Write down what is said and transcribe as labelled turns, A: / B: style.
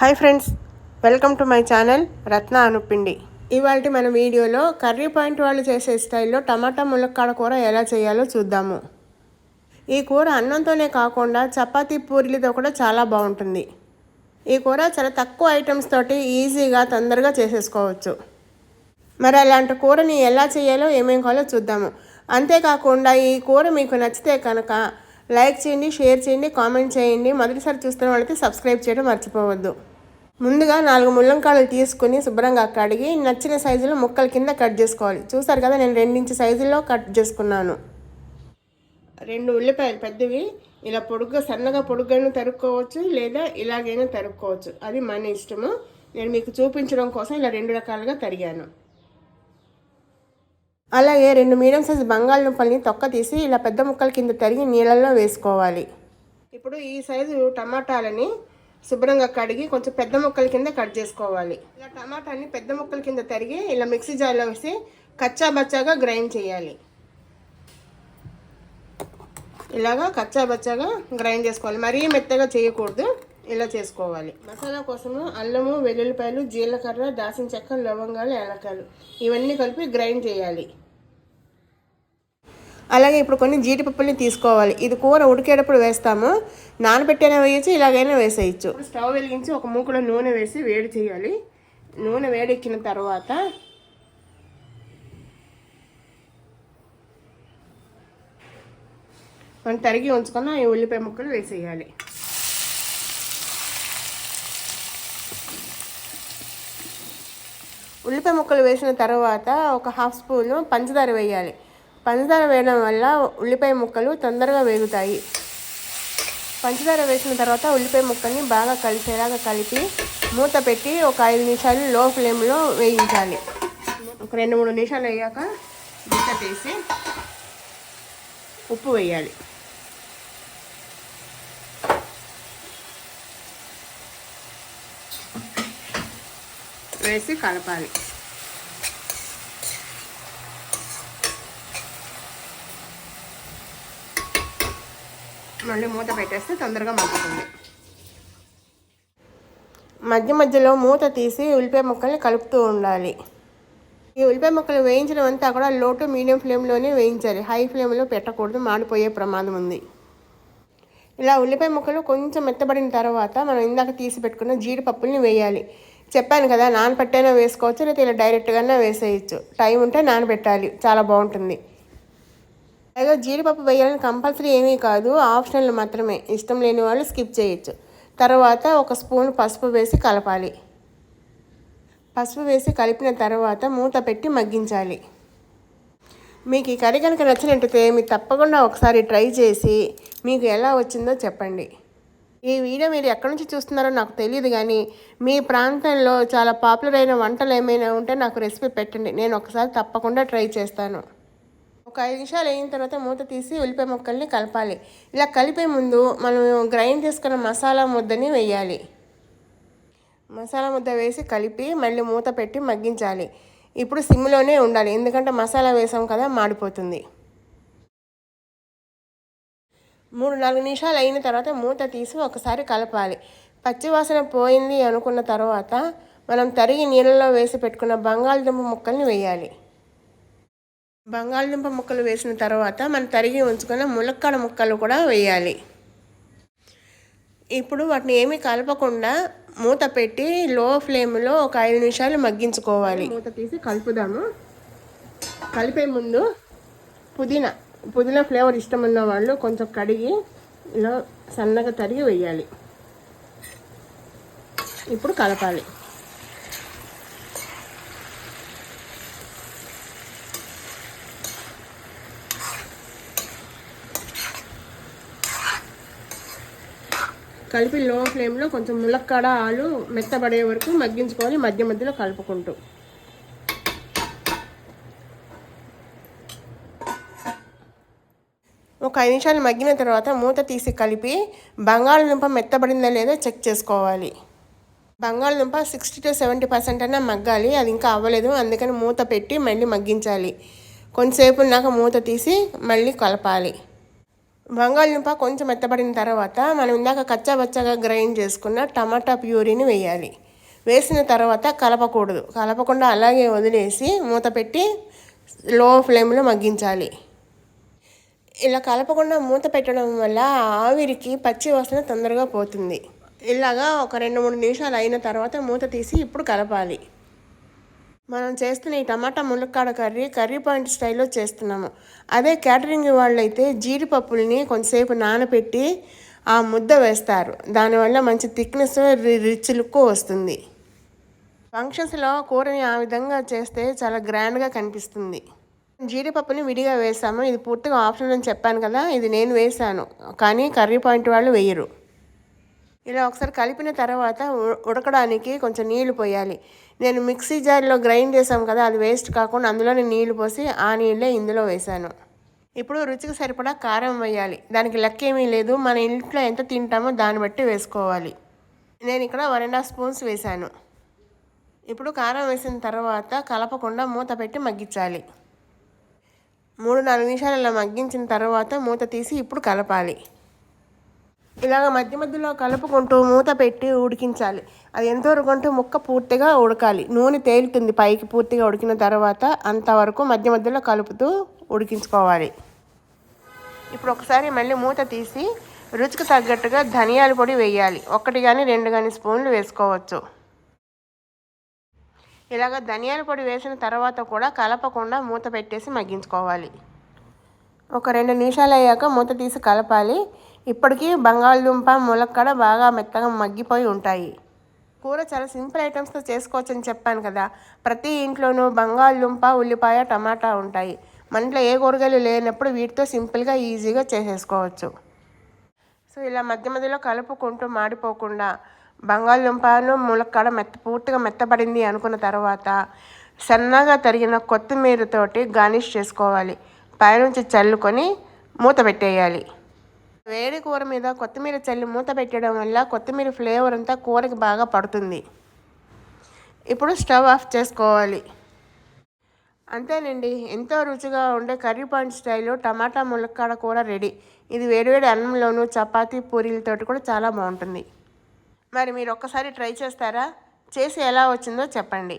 A: Hi friends welcome to my channel Ratna Anupindi. ఇవాళ మన వీడియోలో కర్రీ పాయింట్ వాళ్ళు చేసే స్టైల్లో టమాటా ములక్కాడ కూర ఎలా చేయాలో చూద్దాము. ఈ కూర అన్నంతోనే కాకుండా చపాతీ పూరీలతో కూడా చాలా బాగుంటుంది. ఈ కూర చాలా తక్కువ ఐటమ్స్ తోటి ఈజీగా తొందరగా చేసేసుకోవచ్చు. మరి అలాంటి కూరని ఎలా చేయాలో ఏమేం కావాలో చూద్దాము. అంతేకాకుండా ఈ కూర మీకు నచ్చితే కనుక లైక్ చేయండి షేర్ చేయండి కామెంట్ చేయండి. మొదటిసారి చూస్తున్న వాళ్ళకి సబ్స్క్రైబ్ చేయడం మర్చిపోవద్దు. ముందుగా నాలుగు ముల్లంకాయలు తీసుకుని శుభ్రంగా కడిగి నచ్చిన సైజులో ముక్కల కింద కట్ చేసుకోవాలి. చూసారు కదా నేను రెండించి సైజుల్లో కట్ చేసుకున్నాను. రెండు ఉల్లిపాయలు పెద్దవి ఇలా పొడుగ్గా సన్నగా పొడుగ్గాను తరుక్కోవచ్చు లేదా ఇలాగైనా తరుక్కోవచ్చు. అది మన ఇష్టము. నేను మీకు చూపించడం కోసం ఇలా రెండు రకాలుగా తరిగాను. అలాగే రెండు మీడియం సైజు బంగాళదుంపల్ని తొక్క తీసి ఇలా పెద్ద ముక్కల కింద తరిగి నీళ్ళల్లో వేసుకోవాలి. ఇప్పుడు ఈ సైజు టమాటాలని శుభ్రంగా కడిగి కొంచెం పెద్ద ముక్కల కింద కట్ చేసుకోవాలి. ఇలా టమాటాని పెద్ద ముక్కల కింద తరిగి ఇలా మిక్సీ జార్లో వేసి కచ్చా బచ్చాగా గ్రైండ్ చేయాలి. ఇలాగా కచ్చా బచ్చాగా గ్రైండ్ చేసుకోవాలి. మరీ మెత్తగా చేయకూడదు. ఇలా చేసుకోవాలి. మసాలా కోసము అల్లము వెల్లుల్లిపాయలు జీలకర్ర దాసిన చెక్క లవంగాలు ఏలకాయలు ఇవన్నీ కలిపి గ్రైండ్ చేయాలి. అలాగే ఇప్పుడు కొన్ని జీడిపప్పుల్ని తీసుకోవాలి. ఇది కూర ఉడికేటప్పుడు వేస్తాము. నానబెట్టైనా వేయచ్చు ఇలాగైనా వేసేయచ్చు. స్టవ్ వెలిగించి ఒక మూకులో నూనె వేసి వేడి చేయాలి. నూనె వేడెక్కిన తర్వాత మనం తరిగి ఉంచుకున్న ఈ ఉల్లిపాయ ముక్కలు వేసేయాలి. ఉల్లిపాయ ముక్కలు వేసిన తర్వాత ఒక హాఫ్ స్పూను పంచదార వేయాలి. పంచదార వేయడం వల్ల ఉల్లిపాయ ముక్కలు తొందరగా వేగుతాయి. పంచదార వేసిన తర్వాత ఉల్లిపాయ ముక్కల్ని బాగా కలిసేలాగా కలిపి మూత పెట్టి ఒక ఐదు నిమిషాలు లో ఫ్లేమ్లో వేయించాలి. ఒక రెండు మూడు నిమిషాలు అయ్యాక మూత తీసి ఉప్పు వేయాలి. వేసి కలపాలి. మళ్ళీ మూత పెట్టేస్తే తొందరగా మగ్గుతుంది. మధ్య మధ్యలో మూత తీసి ఉల్లిపాయ ముక్కల్ని కలుపుతూ ఉండాలి. ఈ ఉల్లిపాయ ముక్కలు వేయించడం అంతా కూడా లో టు మీడియం ఫ్లేమ్లోనే వేయించాలి. హై ఫ్లేమ్లో పెట్టకూడదు మాడిపోయే ప్రమాదం ఉంది. ఇలా ఉల్లిపాయ ముక్కలు కొంచెం మెత్తబడిన తర్వాత మనం ఇందాక తీసి పెట్టుకున్న జీడిపప్పుల్ని వేయాలి. చెప్పాను కదా నానబెట్టైనా వేసుకోవచ్చు లేదా ఇలా డైరెక్ట్గానే వేసేయచ్చు. టైం ఉంటే నానబెట్టాలి. చాలా బాగుంటుంది. పైగా జీడిపప్పు వేయాలని కంపల్సరీ ఏమీ కాదు ఆప్షన్లు మాత్రమే. ఇష్టం లేని వాళ్ళు స్కిప్ చేయొచ్చు. తర్వాత ఒక స్పూన్ పసుపు వేసి కలపాలి. పసుపు వేసి కలిపిన తర్వాత మూత పెట్టి మగ్గించాలి. మీకు ఈ కర్రీ కనుక నచ్చినట్టయితే మీరు తప్పకుండా ఒకసారి ట్రై చేసి మీకు ఎలా వచ్చిందో చెప్పండి. ఈ వీడియో మీరు ఎక్కడి నుంచి చూస్తున్నారో నాకు తెలియదు కానీ మీ ప్రాంతంలో చాలా పాపులర్ అయిన వంటలు ఏమైనా ఉంటే నాకు రెసిపీ పెట్టండి. నేను ఒకసారి తప్పకుండా ట్రై చేస్తాను. ఒక ఐదు నిమిషాలు అయిన తర్వాత మూత తీసి ఉల్లిపాయ ముక్కల్ని కలపాలి. ఇలా కలిపే ముందు మనం గ్రైండ్ చేసుకున్న మసాలా ముద్దని వేయాలి. మసాలా ముద్ద వేసి కలిపి మళ్ళీ మూత పెట్టి మగ్గించాలి. ఇప్పుడు సిమ్లోనే ఉండాలి. ఎందుకంటే మసాలా వేసాం కదా మాడిపోతుంది. మూడు నాలుగు నిమిషాలు అయిన తర్వాత మూత తీసి ఒకసారి కలపాలి. పచ్చివాసన పోయింది అనుకున్న తర్వాత మనం తరిగి నీళ్ళలో వేసి పెట్టుకున్న బంగాళదుంప ముక్కల్ని వేయాలి. బంగాళదుంప ముక్కలు వేసిన తర్వాత మనం తరిగి ఉంచుకున్న ములక్కాడ ముక్కలు కూడా వేయాలి. ఇప్పుడు వాటిని ఏమీ కలపకుండా మూత పెట్టి లో ఫ్లేమ్లో ఒక ఐదు నిమిషాలు మగ్గించుకోవాలి. మూత తీసి కలుపుదాము. కలిపే ముందు పుదీనా పుదీనా ఫ్లేవర్ ఇష్టం ఉన్న వాళ్ళు కొంచెం కడిగి ఇలా సన్నగా తరిగి వేయాలి. ఇప్పుడు కలపాలి. కలిపి లో ఫ్లేమ్లో కొంచెం ములక్కాడ ఆలు మెత్తబడే వరకు మగ్గించుకోవాలి మధ్య మధ్యలో కలుపుకుంటూ. ఒక ఐదు నిమిషాలు మగ్గిన తర్వాత మూత తీసి కలిపి బంగాళదుంప మెత్తబడిందా లేదో చెక్ చేసుకోవాలి. బంగాళదుంప సిక్స్టీ టు సెవెంటీ పర్సెంట్ అయినా మగ్గాలి అది ఇంకా అవ్వలేదు అందుకని మూత పెట్టి మళ్ళీ మగ్గించాలి. కొంతసేపు ఉన్నాక మూత తీసి మళ్ళీ కలపాలి. బంగాళదుంప కొంచెం మెత్తబడిన తర్వాత మనం ఇందాక కచ్చాబచ్చగా గ్రైండ్ చేసుకున్న టమాటా ప్యూరీని వేయాలి. వేసిన తర్వాత కలపకూడదు. కలపకుండా అలాగే వదిలేసి మూత పెట్టి లో ఫ్లేమ్లో మగ్గించాలి. ఇలా కలపకుండా మూత పెట్టడం వల్ల ఆవిరికి పచ్చి వాసన తొందరగా పోతుంది. ఇలాగా ఒక రెండు మూడు నిమిషాలు అయిన తర్వాత మూత తీసి ఇప్పుడు కలపాలి. మనం చేస్తున్న ఈ టమాటా ములక్కాడ కర్రీ కర్రీ పాయింట్ స్టైల్లో చేస్తున్నాము. అదే క్యాటరింగ్ వాళ్ళైతే జీడిపప్పుల్ని కొంతసేపు నానబెట్టి ఆ ముద్ద వేస్తారు. దానివల్ల మంచి థిక్నెస్ రిచ్ లుక్ వస్తుంది. ఫంక్షన్స్లో కూరని ఆ విధంగా చేస్తే చాలా గ్రాండ్గా కనిపిస్తుంది. జీడిపప్పుని విడిగా వేసాము. ఇది పూర్తిగా ఆప్షన్ అని చెప్పాను కదా ఇది నేను వేసాను. కానీ కర్రీ పాయింట్ వాళ్ళు వేయరు. ఇలా ఒకసారి కలిపిన తర్వాత ఉడకడానికి కొంచెం నీళ్ళు పోయాలి. నేను మిక్సీ జార్లో గ్రైండ్ చేసాం కదా అది వేస్ట్ కాకుండా అందులోనే నీళ్ళు పోసి ఆ నీళ్ళే ఇందులో వేశాను. ఇప్పుడు రుచికి సరిపడా కారం వేయాలి. దానికి లెక్క ఏమీ లేదు. మన ఇంట్లో ఎంత తింటామో దాన్ని బట్టి వేసుకోవాలి. నేను ఇక్కడ వన్ అండ్ హాఫ్ స్పూన్స్ వేశాను. ఇప్పుడు కారం వేసిన తర్వాత కలపకుండా మూత పెట్టి మగ్గించాలి. మూడు నాలుగు నిమిషాలు ఇలా మగ్గించిన తర్వాత మూత తీసి ఇప్పుడు కలపాలి. ఇలాగ మధ్య మధ్యలో కలుపుకుంటూ మూత పెట్టి ఉడికించాలి. అది ఎంతవరకు అంటే ముక్క పూర్తిగా ఉడకాలి. నూనె తేలుతుంది పైకి పూర్తిగా ఉడికిన తర్వాత అంతవరకు మధ్య మధ్యలో కలుపుతూ ఉడికించుకోవాలి. ఇప్పుడు ఒకసారి మళ్ళీ మూత తీసి రుచికి తగ్గట్టుగా ధనియాల పొడి వేయాలి. ఒకటి కానీ రెండు కానీ స్పూన్లు వేసుకోవచ్చు. ఇలాగ ధనియాల పొడి వేసిన తర్వాత కూడా కలపకుండా మూత పెట్టేసి మగ్గించుకోవాలి. ఒక రెండు నిమిషాలు అయ్యాక మూత తీసి కలపాలి. ఇప్పటికీ బంగాళదుంప ములక్కడ బాగా మెత్తగా మగ్గిపోయి ఉంటాయి. కూర చాలా సింపుల్ ఐటమ్స్తో చేసుకోవచ్చని చెప్పాను కదా. ప్రతి ఇంట్లోనూ బంగాళదుంప ఉల్లిపాయ టమాటా ఉంటాయి. మంట్లో ఏ కూరగాయలు లేనప్పుడు వీటితో సింపుల్గా ఈజీగా చేసేసుకోవచ్చు. సో ఇలా మధ్య మధ్యలో కలుపుకుంటూ మాడిపోకుండా బంగాళదుంపను ములక్కాడ మెత్త పూర్తిగా మెత్తబడింది అనుకున్న తర్వాత సన్నగా తరిగిన కొత్తిమీరతోటి గార్నిష్ చేసుకోవాలి. పైనుంచి చల్లుకొని మూత పెట్టేయాలి. వేడి కూర మీద కొత్తిమీర చల్లి మూత పెట్టడం వల్ల కొత్తిమీర ఫ్లేవర్ అంతా కూరకి బాగా పడుతుంది. ఇప్పుడు స్టవ్ ఆఫ్ చేసుకోవాలి. అంతేనండి ఎంతో రుచిగా ఉండే కర్రీ పాయింట్ స్టైల్లో టమాటా ములక్కాడ కూర రెడీ. ఇది వేడివేడి అన్నంలోనూ చపాతీ పూరీలతోటి కూడా చాలా బాగుంటుంది. మరి మీరు ఒక్కసారి ట్రై చేస్తారా? చేసి ఎలా వచ్చిందో చెప్పండి.